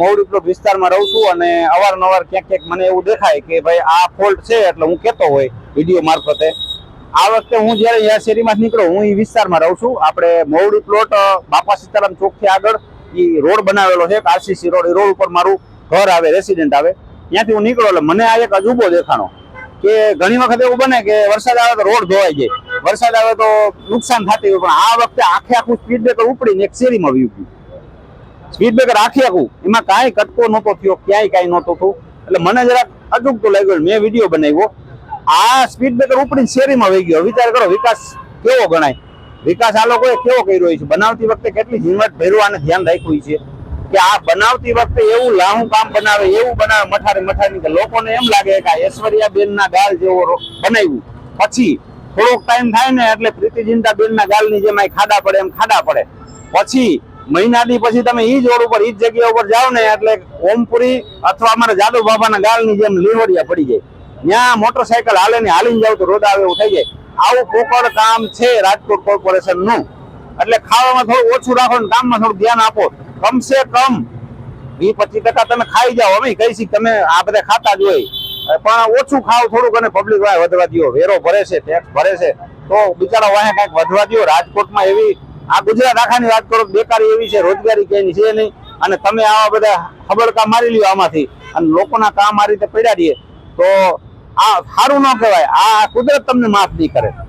મૌડી plot વિસ્તારમાં રહું છું અને અવારનવાર ક્યાંક ક્યાંક મને એવું દેખાય કે ભાઈ આ ફોલ્ટ છે એટલે હું કહેતો હોય વીડિયો મારફતે. આ વખતે હું જ્યારે અહીંયા શેરીમાં નીકળો, હું એ વિસ્તારમાં રહું છું. આપણે મૌડી પ્લોટ બાપા સીતારામ ચોકથી આગળ એ રોડ બનાવેલો છે આરસીસી રોડ. એ રોડ ઉપર મારું ઘર આવે રેસિડેન્ટ આવે. ત્યાંથી હું નીકળો એટલે મને આ એક અજુબો દેખાણો કે ઘણી વખત એવું બને કે વરસાદ આવે તો રોડ ધોવાઈ જાય. વરસાદ આવે તો નુકસાન થતી હોય, પણ આ વખતે આખે આખું સ્પીડ બ્રેકર ઉપડીને એક શેરીમાં વયું ગયું સ્પીડ બ્રેકર આખી આખું એમાં કાંઈ કટકો નહોતો થયો, ક્યાંય કાંઈ નહોતું થયું. એટલે મને જરાક તો લાગ્યું. મેં વીડિયો બનાવ્યો. આ સ્પીડ બ્રેકર ઉપડીને શેરીમાં વહી ગયો. વિચાર કરો, વિકાસ કેવો ગણાય? વિકાસ આ લોકોએ કેવો કર્યો છે? બનાવતી વખતે કેટલી ઝીણવટ ભેરવા અને ધ્યાન રાખ્યું છે? કે આ બનાવતી વખતે એવું લાહું કામ બનાવે, એવું બનાવે, મઠારે મઠારી કે લોકોને એમ લાગે કે આ ઐશ્વર્યા બેન ના ગાલ જેવો બનાવ્યું. પછી થોડોક ટાઈમ થાય ને એટલે પ્રીતિ જિંદા બેન ના ગાલની જેમ ખાડા પડે, એમ ખાડા પડે. પછી મહિના દી પછી તમે ઈ જ રોડ ઉપર, ઈ જગ્યા ઉપર જાઓ ને એટલે ઓમપુરી અથવા અમારા જાદુ બાબાના ગાલની જેમ લીવડિયા પડી જાય. ત્યાં મોટરસાયકલ હાલે ને હાલીને જાવ તો રોડ આવે એવું થઈ જાય. આવું પોકળ કામ છે રાજકોટ કોર્પોરેશનનું એટલે ખાવામાં થોડું ઓછું રાખો ને કામમાં થોડું ધ્યાન આપો. કમસે કમ વી પચીસ ટકા તમે ખાઈ જાઓ. અમે છીએ તમે આ બધા ખાતા જ હોય. પણ ઓછું ખાવ થોડુંક અને પબ્લિક વાય વધવા દો વેરો ભરે છે ટેક્સ ભરે છે. તો બિચારા વાહે કંઈક વધવા દો રાજકોટમાં એવી આ ગુજરાત આખાની વાત કરો, બેકારી એવી છે, રોજગારી ક્યાંયની છે નહીં. અને તમે આવા બધા હબડકા મારી લ્યો આમાંથી. અને લોકોના કામ આ રીતે પડ્યા રહીએ. તો આ સારું ન કહેવાય. આ કુદરત તમને માફ નહીં કરે.